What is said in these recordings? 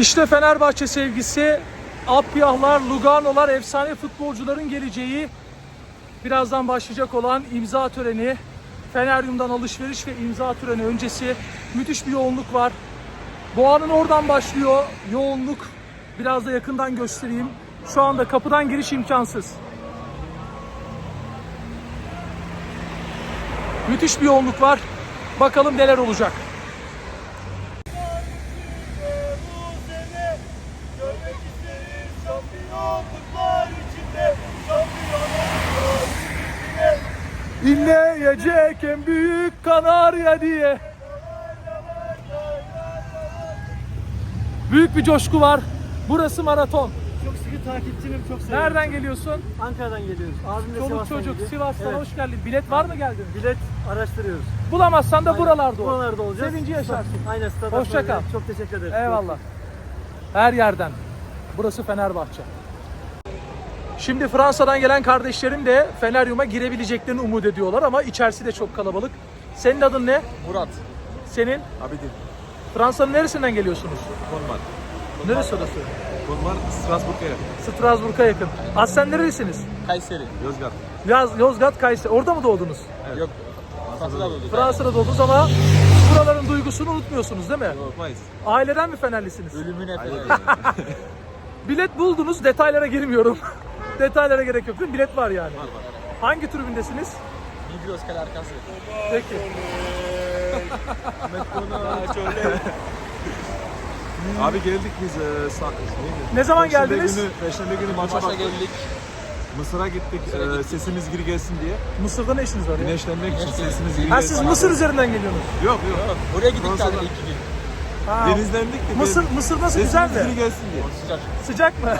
İşte Fenerbahçe sevgisi, Apyahlar, Lugano'lar, efsane futbolcuların geleceği. Birazdan başlayacak olan imza töreni, Feneryum'dan alışveriş ve imza töreni öncesi müthiş bir yoğunluk var. Boğa'nın oradan başlıyor yoğunluk. Biraz da yakından göstereyim. Şu anda kapıdan giriş imkansız. Müthiş bir yoğunluk var. Bakalım neler olacak. İnleyecek en büyük kanarya diye. Büyük bir coşku var. Burası maraton. Çok sıkı takipçinim, çok seviyorum. Nereden geliyorsun? Ankara'dan geliyoruz. Abim de Çoluk Sivas'tan çocuk geliyor. Sivas'tan Evet. hoş geldin. Bilet var mı geldin? Bilet araştırıyoruz. Bulamazsan da buralarda ol. Buralarda olacağız. Sevinci yaşarsın. Aynen. Stat Hoşça kal. Çok teşekkür ederiz. Eyvallah. Her yerden. Burası Fenerbahçe. Şimdi Fransa'dan gelen kardeşlerim de Feneryum'a girebileceklerini umut ediyorlar ama içerisi de çok kalabalık. Senin adın ne? Murat. Senin? Abidin. Fransa'nın neresinden geliyorsunuz? Konman. Neresi orası? Konman Strasbourg'a yakın. Strasbourg'a yakın. Aslen nerelisiniz? Kayseri. Yozgat. Yaz, Yozgat, Kayseri. Orada mı doğdunuz? Yok. Fransa'da doğduk. Fransa'da doğdunuz ama buraların duygusunu unutmuyorsunuz değil mi? Unutmayız. Aileden mi Fenerlisiniz? Ölümüne falan. Bilet buldunuz, detaylara girmiyorum. detaylara gerek yok değil mi? Bilet var yani. Var var. Hangi tribündesiniz? Migros kale arkası. Peki. Abi geldik biz e, sa- neydi? Ne zaman Perşembe geldiniz? Günü, Perşembe günü maça Maça baktık. geldik. Mısır'a gittik. e, sesimiz geri gelsin diye. Mısır'da ne işiniz var ya? Güneşlenmek için sesimiz geri Ha gelsin. siz Mısır üzerinden geliyorsunuz. Yok yok. Buraya gittik Fransa'dan. sadece iki gün. Ha, Denizlendik de. Mısır, de- Mısır nasıl Sesimiz güzel geri mi? gelsin diye. Sıcak. Sıcak mı?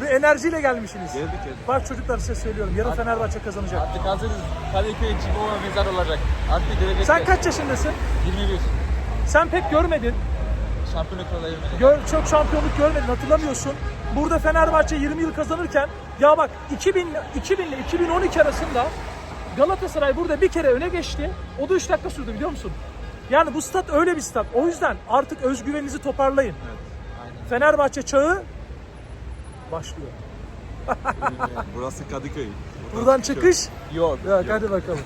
Ve enerjiyle gelmişsiniz. Geldik geldik. Bak çocuklar size söylüyorum. Yarın Fenerbahçe kazanacak. Artık hazırız. Kadıköy Cibova mezar olacak. Artık görecekler. Sen kaç yaşındasın? 21. Sen pek görmedin. Şampiyonluk yürümedi. Gör, çok şampiyonluk görmedin hatırlamıyorsun. Burada Fenerbahçe 20 yıl kazanırken ya bak 2000 2000 ile 2012 arasında Galatasaray burada bir kere öne geçti. O da 3 dakika sürdü biliyor musun? Yani bu stat öyle bir stat. O yüzden artık özgüveninizi toparlayın. Fenerbahçe çağı başlıyor. Burası Kadıköy. Buradan çıkış. Yok. Yok hadi bakalım.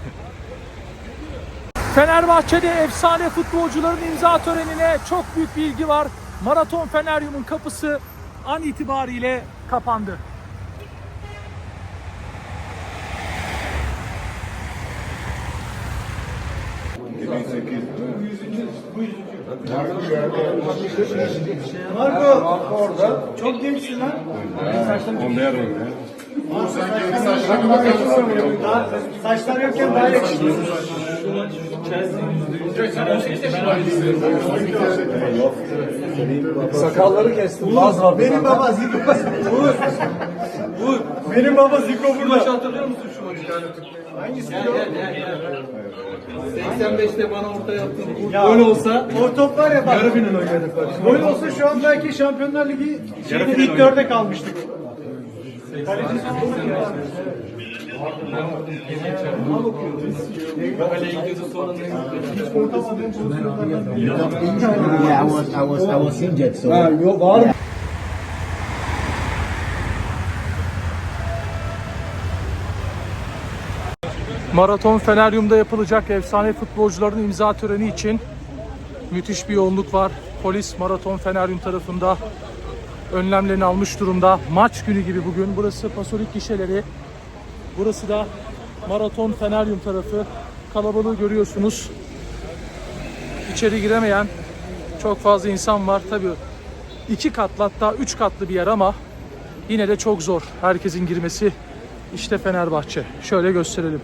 Fenerbahçe'de efsane futbolcuların imza törenine çok büyük bir ilgi var. Maraton Feneryum'un kapısı an itibariyle kapandı. Çok gençsin lan. Saçlar yokken daha yakışıklı. Sakalları kestim. Benim baba Ziko. Uğur. Uğur. Benim baba Ziko burada. hatırlıyor musun şu maçı? Hangisi? 85'te bana orta yaptın. Ya, Böyle olsa. O top var ya bak. Yarı final oynadık bak. Böyle olsa şu an belki Şampiyonlar Ligi şeyde ilk dörde kalmıştık. Yeah, I was, I was, I was injured, so. Maraton Feneryum'da yapılacak efsane futbolcuların imza töreni için müthiş bir yoğunluk var. Polis Maraton Feneryum tarafında önlemlerini almış durumda. Maç günü gibi bugün. Burası Pasolik gişeleri. Burası da Maraton Feneryum tarafı. Kalabalığı görüyorsunuz. İçeri giremeyen çok fazla insan var. Tabii iki katlı hatta üç katlı bir yer ama yine de çok zor herkesin girmesi. İşte Fenerbahçe. Şöyle gösterelim.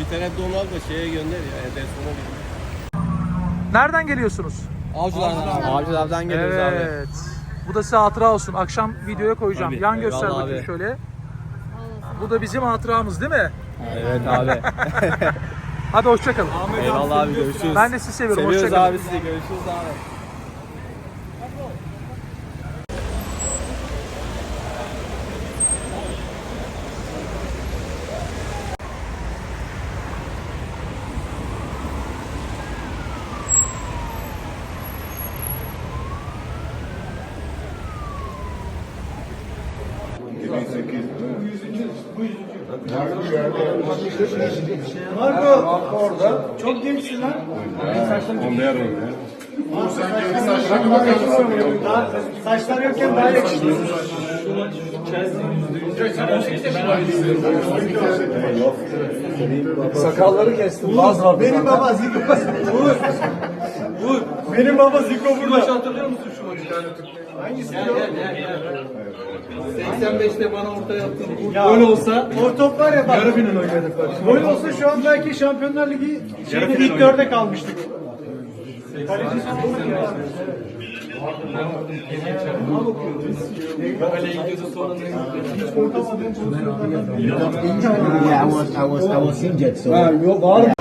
Bir tane don al da şeye gönder ya. Nereden geliyorsunuz? Avcılardan. Avcılardan geliyoruz Evet. Bu da size hatıra olsun. Akşam videoya koyacağım. Tabii, Yan göster eyvallah bakayım abi. şöyle. Bu da bizim hatıramız değil mi? Evet abi. Hadi hoşçakalın. Eyvallah abi görüşürüz. Ben de sizi seviyorum. Seviyoruz Hoşçakalın. abi sizi görüşürüz abi. Marco. Marco orada. Çok gençsin lan. Daha, saçlar yokken daha yakışıklı. Sakalları kestim. Benim baba Ziko. Benim baba Ziko burada. Hatırlıyor musun şu maçı? Hangisi? Gel gel gel. gel. 85'te bana orta yaptın. Ya, Gol olsa O top var ya bak. Yarı final oynadık bak. Gol olsa şu an belki Şampiyonlar Ligi şeyde ilk dörde kalmıştık. Yeah, I was, I was, I was injured, so.